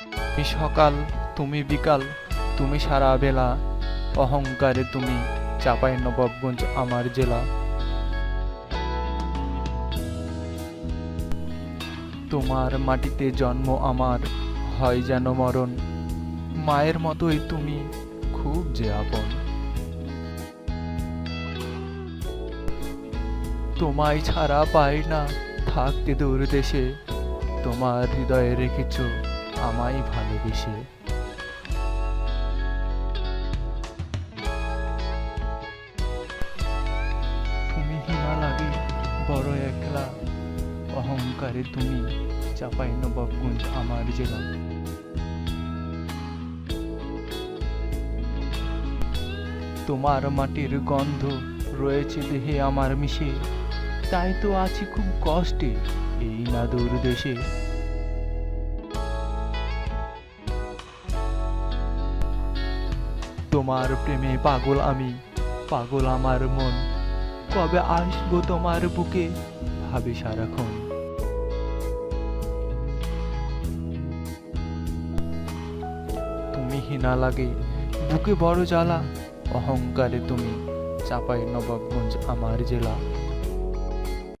তুমি সকাল, তুমি বিকাল, তুমি সারা বেলা, অহংকারে তুমি চাপাই নবাবগঞ্জ আমার জেলা। তোমার মাটিতে জন্ম আমার, হয় যেন মরণ। মায়ের মতোই তুমি, খুব যে আপন। তোমায় ছাড়া পাই না, থাকতে দূর দেশে। তোমার হৃদয়ে রেখেছ আমায় ভালোবেসে। তুমি হিনা লাগে, বড় একলা। অহংকারে তুমি চাপাই নবাবগঞ্জ আমার জেলা। তোমার মাটির গন্ধ রয়েছে দেহে আমার মিশে। তাই তো আছি খুব কষ্টে এই না দূর দেশে। তোমার প্রেমে পাগল আমি, পাগল আমার মন। কবে আসব তোমার বুকে, ভাবে সারাক্ষণ। তুমি হিনা লাগে, বুকে বড় জ্বালা, অহংকারে তুমি, চাপাই নবাবগঞ্জ আমার জেলা।